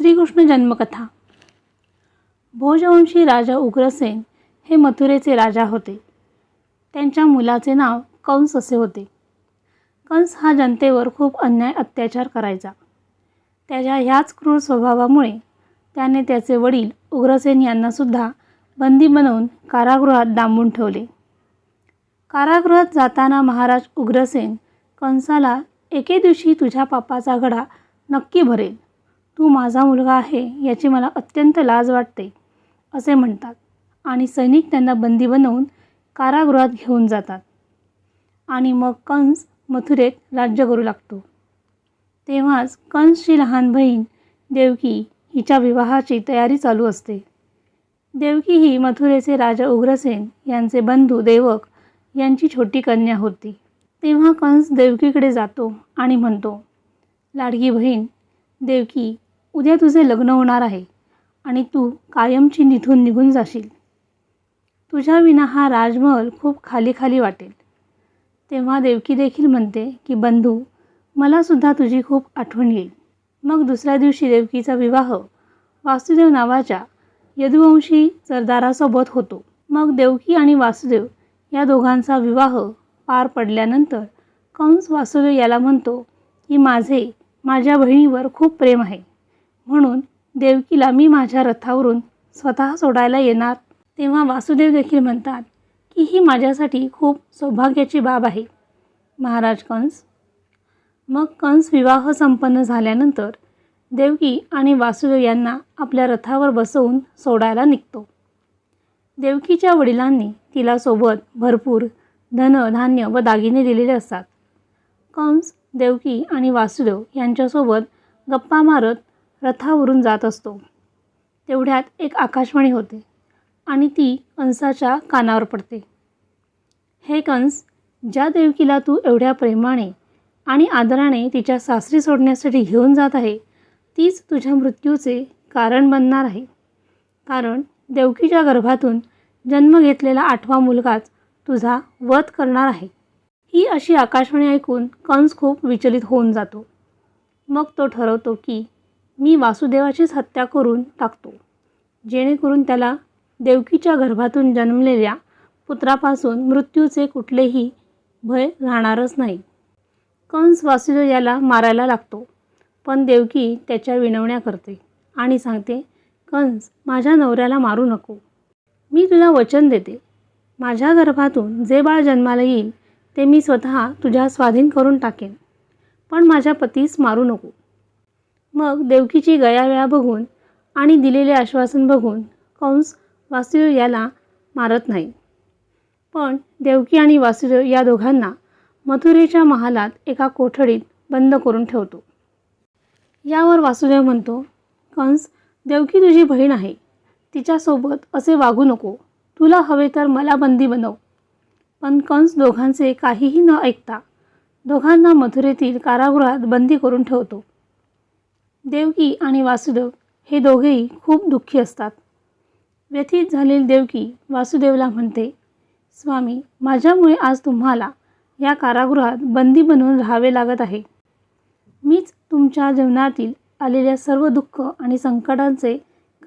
श्रीकृष्ण जन्मकथा. भोजवंशी राजा उग्रसेन हे मथुरेचे राजा होते. त्यांच्या मुलाचे नाव कंस असे होते. कंस हा जनतेवर खूप अन्याय अत्याचार करायचा. त्याच्या ह्याच क्रूर स्वभावामुळे त्याने त्याचे वडील उग्रसेन यांनासुद्धा बंदी बनवून कारागृहात डांबून ठेवले. कारागृहात जाताना महाराज उग्रसेन कंसाला एके दिवशी तुझ्या पापाचा घडा नक्की भरेल. तू माझा मुलगा आहे याची मला अत्यंत लाज वाटते असे म्हणतात. आणि सैनिक त्यांना बंदी बनवून कारागृहात घेऊन जातात. आणि मग कंस मथुरेत राज्य करू लागतो. तेव्हाच कंसची लहान बहीण देवकी हिच्या विवाहाची तयारी चालू असते. देवकी ही मथुरेचे राजा उग्रसेन यांचे बंधू देवक यांची छोटी कन्या होती. तेव्हा कंस देवकीकडे जातो आणि म्हणतो लाडकी बहीण देवकी उद्या तुझे लग्न होणार आहे आणि तू कायमची निथून निघून जाशील. तुझ्या विना हा राजमहल खूप खाली खाली वाटेल. तेव्हा देवकी देखील म्हणते की बंधू मलासुद्धा तुझी खूप आठवण येईल. मग दुसऱ्या दिवशी देवकीचा विवाह वासुदेव नावाच्या यदुवंशी सरदारासोबत होतो. मग देवकी आणि वासुदेव या दोघांचा विवाह पार पडल्यानंतर कंस वासुदेव याला म्हणतो की माझे माझ्या बहिणीवर खूप प्रेम आहे. म्हणून देवकीला मी माझ्या रथावरून स्वतः सोडायला येणार. तेव्हा वासुदेव देखील म्हणतात की ही माझ्यासाठी खूप सौभाग्याची बाब आहे. महाराज कंस. मग कंस विवाह संपन्न झाल्यानंतर देवकी आणि वासुदेव यांना आपल्या रथावर बसवून सोडायला निघतो. देवकीच्या वडिलांनी तिला सोबत भरपूर धन धान्य व दागिने दिलेले असतात. कंस देवकी आणि वासुदेव यांच्यासोबत गप्पा मारत रथावरून जात असतो. तेवढ्यात एक आकाशवाणी होते आणि ती कंसाच्या कानावर पडते. हे कंस ज्या देवकीला तू एवढ्या प्रेमाने आणि आदराने तिच्या सासरी सोडण्यासाठी घेऊन जात आहे तीच तुझ्या मृत्यूचे कारण बनणार आहे. कारण देवकीच्या गर्भातून जन्म घेतलेला आठवा मुलगाच तुझा वध करणार आहे. ही अशी आकाशवाणी ऐकून कंस खूप विचलित होऊन जातो. मग तो ठरवतो की मी वासुदेवाचीच हत्या करून टाकतो. जेणेकरून त्याला देवकीच्या गर्भातून जन्मलेल्या पुत्रापासून मृत्यूचे कुठलेही भय राहणारच नाही. कंस वासुदेव याला मारायला लागतो पण देवकी त्याच्या विनवण्या करते आणि सांगते कंस माझ्या नवऱ्याला मारू नको. मी तुला वचन देते. माझ्या गर्भातून जे बाळ जन्माला येईल ते मी स्वतः तुझ्या स्वाधीन करून टाकेन. पण माझ्या पतीस मारू नको. मग देवकीची गयावेळा बघून आणि दिलेले आश्वासन बघून कंस वासुदेव याला मारत नाही. पण देवकी आणि वासुदेव या दोघांना मथुरेच्या महालात एका कोठडीत बंद करून ठेवतो. यावर वासुदेव म्हणतो कंस देवकी तुझी बहीण आहे. तिच्यासोबत असे वागू नको. तुला हवे तर मला बंदी बनव. पण कंस दोघांचे काहीही न ऐकता दोघांना मथुरेतील कारागृहात बंदी करून ठेवतो. देवकी आणि वासुदेव हे दोघेही खूप दुःखी असतात. व्यथित झालेली देवकी वासुदेवला म्हणते स्वामी माझ्यामुळे आज तुम्हाला या कारागृहात बंदी बनवून राहावे लागत आहे. मीच तुमच्या जीवनातील आलेल्या सर्व दुःख आणि संकटांचे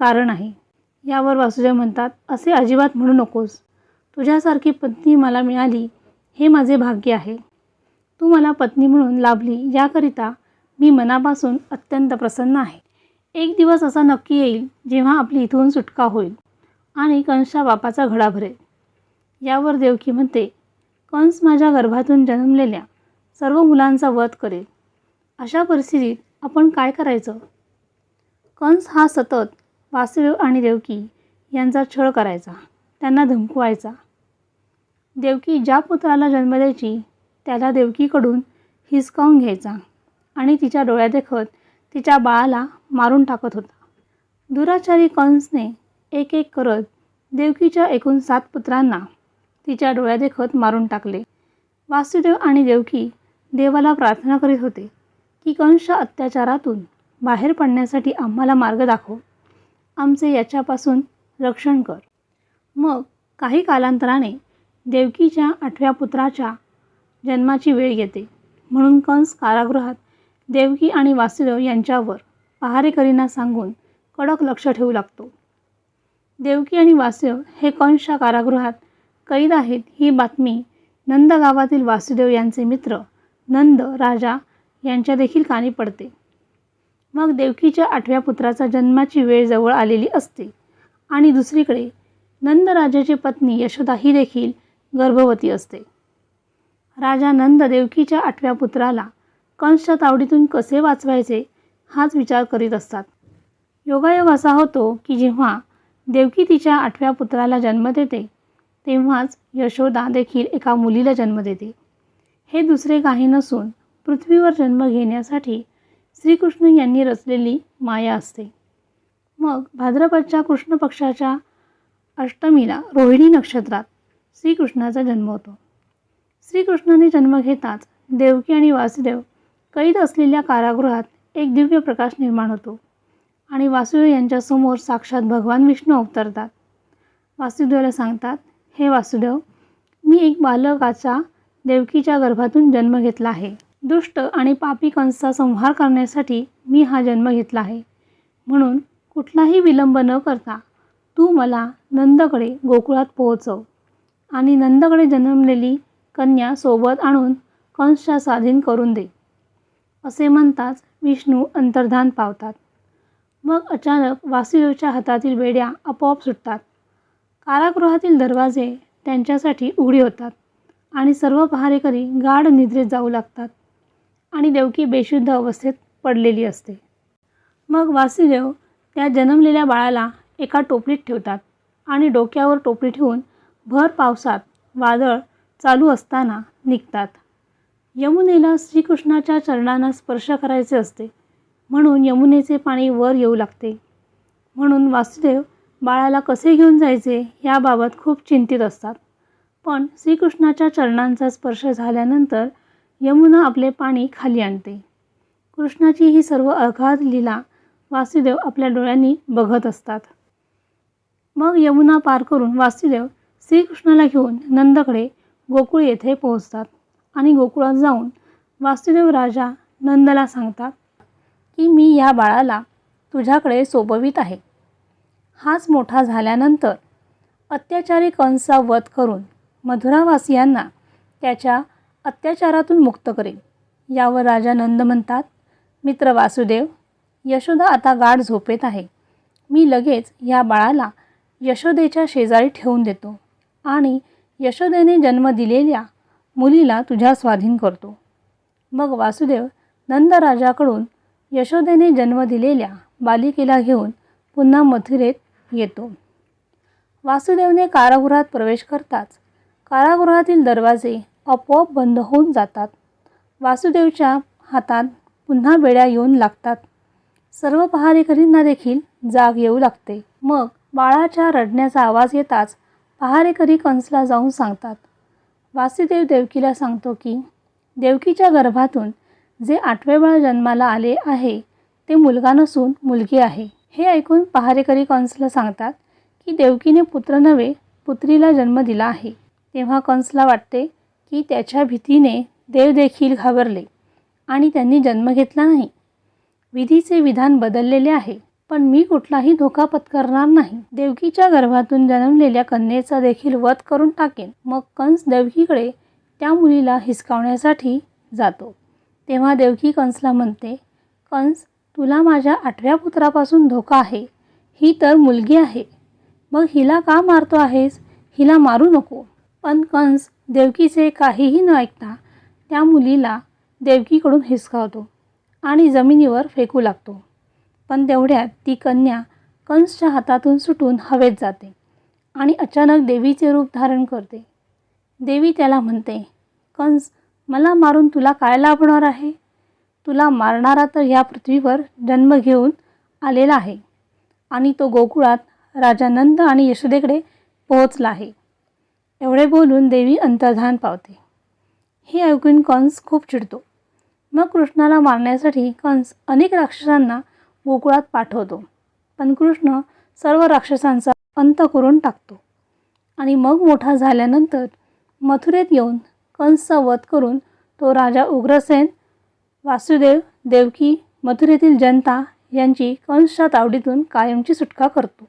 कारण आहे यावर वासुदेव म्हणतात असे अजिबात म्हणू नकोस. तुझ्यासारखी पत्नी मला मिळाली हे माझे भाग्य आहे. तू मला पत्नी म्हणून लाभली याकरिता मी मनापासून अत्यंत प्रसन्न आहे. एक दिवस असा नक्की येईल जेव्हा आपली इथून सुटका होईल आणि कंसच्या बापाचा घडा भरेल. यावर देवकी म्हणते कंस माझ्या गर्भातून जन्मलेल्या सर्व मुलांचा वध करेल. अशा परिस्थितीत आपण काय करायचं? कंस हा सतत वासुदेव आणि देवकी यांचा छळ करायचा त्यांना धमकवायचा. देवकी ज्या पुत्राला जन्म द्यायची त्याला देवकीकडून हिसकावून घ्यायचा. आणि तिच्या डोळ्यादेखत तिच्या बाळाला मारून टाकत होता. दुराचारी कंसने एक एक करत देवकीच्या एकूण सात पुत्रांना तिच्या डोळ्यादेखत मारून टाकले. वासुदेव आणि देवकी देवाला प्रार्थना करीत होते की कंस अत्याचारातून बाहेर पडण्यासाठी आम्हाला मार्ग दाखव. आमचे याच्यापासून रक्षण कर. मग काही कालांतराने देवकीच्या आठव्या पुत्राच्या जन्माची वेळ येते म्हणून कंस कारागृहात देवकी आणि वासुदेव यांच्यावर पहारेकरींना सांगून कडक लक्ष ठेवू लागतो. देवकी आणि वासुदेव हे कंशा कारागृहात कैद आहेत ही बातमी नंद गावातील वासुदेव यांचे मित्र नंद राजा यांच्या देखील कानी पडते. मग देवकीच्या आठव्या पुत्राचा जन्माची वेळ जवळ आलेली असते आणि दुसरीकडे नंद राजाची पत्नी यशोदा ही देखील गर्भवती असते. राजा नंद देवकीच्या आठव्या पुत्राला कंसच्या तावडीतून कसे वाचवायचे हाच विचार करीत असतात. योगायोग असा होतो की जेव्हा देवकी तिच्या आठव्या पुत्राला जन्म देते तेव्हाच यशोदा देखील एका मुलीला जन्म देते. हे दुसरे काही नसून पृथ्वीवर जन्म घेण्यासाठी श्रीकृष्ण यांनी रचलेली माया असते. मग भाद्रपदच्या कृष्ण पक्षाच्या अष्टमीला रोहिणी नक्षत्रात श्रीकृष्णाचा जन्म होतो. श्रीकृष्णाने जन्म घेताच देवकी आणि वासुदेव कैद असलेल्या कारागृहात एक दिव्य प्रकाश निर्माण होतो आणि वासुदेव यांच्यासमोर साक्षात भगवान विष्णू अवतरतात. वासुदेवाला सांगतात हे वासुदेव मी एक बालकाचा देवकीच्या गर्भातून जन्म घेतला आहे. दुष्ट आणि पापी कंसचा संहार करण्यासाठी मी हा जन्म घेतला आहे. म्हणून कुठलाही विलंब न करता तू मला नंदकडे गोकुळात पोहोचव आणि नंदकडे जन्मलेली कन्या सोबत आणून कंसच्या स्वाधीन करून दे. असे म्हणताच विष्णू अंतर्धान पावतात. मग अचानक वासुदेवच्या हातातील बेड्या आपोआप सुटतात. कारागृहातील दरवाजे त्यांच्यासाठी उघडी होतात आणि सर्व पहारेकरी गाढ निद्रेत जाऊ लागतात आणि देवकी बेशुद्ध अवस्थेत पडलेली असते. मग वासुदेव त्या जन्मलेल्या बाळाला एका टोपलीत ठेवतात आणि डोक्यावर टोपली ठेवून भर पावसात वादळ चालू असताना निघतात. यमुनेला श्रीकृष्णाच्या चरणांना स्पर्श करायचे असते. म्हणून यमुनेचे पाणी वर येऊ लागते. म्हणून वासुदेव बाळाला कसे घेऊन जायचे याबाबत खूप चिंतित असतात. पण श्रीकृष्णाच्या चरणांचा स्पर्श झाल्यानंतर यमुना आपले पाणी खाली आणते. कृष्णाची ही सर्व अगाध लीला वासुदेव आपल्या डोळ्यांनी बघत असतात. मग यमुना पार करून वासुदेव श्रीकृष्णाला घेऊन नंदकडे गोकुळ येथे पोहोचतात. आणि गोकुळात जाऊन वासुदेव राजा नंदला सांगतात की मी या बाळाला तुझ्याकडे सोपवित आहे. हाच मोठा झाल्यानंतर अत्याचारी कंसचा वध करून मधुरावासियांना त्याच्या अत्याचारातून मुक्त करेल. यावर राजा नंद म्हणतात मित्र वासुदेव यशोदा आता गाढ झोपेत आहे. मी लगेच या बाळाला यशोदेच्या शेजारी ठेवून देतो आणि यशोदेने जन्म दिलेल्या मुलीला तुझ्या स्वाधीन करतो. मग वासुदेव नंदराजाकडून यशोदेने जन्म दिलेल्या बालिकेला घेऊन पुन्हा मथुरेत येतो. वासुदेवने कारागृहात प्रवेश करताच कारागृहातील दरवाजे आपोआप बंद होऊन जातात. वासुदेवच्या हातात पुन्हा बेड्या येऊन लागतात. सर्व पहारेकरींना देखील जाग येऊ लागते. मग बाळाच्या रडण्याचा आवाज येताच पहारेकरी कंसला जाऊन सांगतात वासुदेव देवकीला सांगतो की देवकीच्या गर्भातून जे आठवे बाळ जन्माला आले आहे ते मुलगा नसून मुलगी आहे. हे ऐकून पहारेकरी कंसला सांगतात की देवकीने पुत्र नव्हे पुत्रीला जन्म दिला आहे. तेव्हा कंसला वाटते की त्याच्या भीतीने देव देखील घाबरले आणि त्यांनी जन्म घेतला नाही. विधीचे विधान बदललेले आहे. पण मी कुठलाही धोका पत्करणार नाही. देवकीच्या गर्भातून जन्मलेल्या कन्येचा देखील वध करून टाकेन. मग कंस देवकीकडे त्या मुलीला हिसकावण्यासाठी जातो. तेव्हा देवकी कंसला म्हणते कंस तुला माझ्या आठव्या पुत्रापासून धोका आहे. ही तर मुलगी आहे. मग हिला का मारतो आहेस? हिला मारू नको. पण कंस देवकीचे काहीही न ऐकता त्या मुलीला देवकीकडून हिसकावतो आणि जमिनीवर फेकू लागतो. पण तेवढ्यात ती कन्या कंसच्या हातातून सुटून हवेत जाते आणि अचानक देवीचे रूप धारण करते. देवी त्याला म्हणते कंस मला मारून तुला काय लाभणार आहे? तुला मारणारा तर ह्या पृथ्वीवर जन्म घेऊन आलेला आहे आणि तो गोकुळात राजा नंद आणि यशोदेकडे पोहोचला आहे. एवढे बोलून देवी अंतर्धान पावते. हे ऐकून कंस खूप चिडतो. मग कृष्णाला मारण्यासाठी कंस अनेक राक्षसांना गोकुळात पाठवतो. पण कृष्ण सर्व राक्षसांचा अंत करून टाकतो. आणि मग मोठा झाल्यानंतर मथुरेत येऊन कंसचा वध करून तो राजा उग्रसेन वासुदेव देवकी मथुरेतील जनता यांची कंसच्या तावडीतून कायमची सुटका करतो.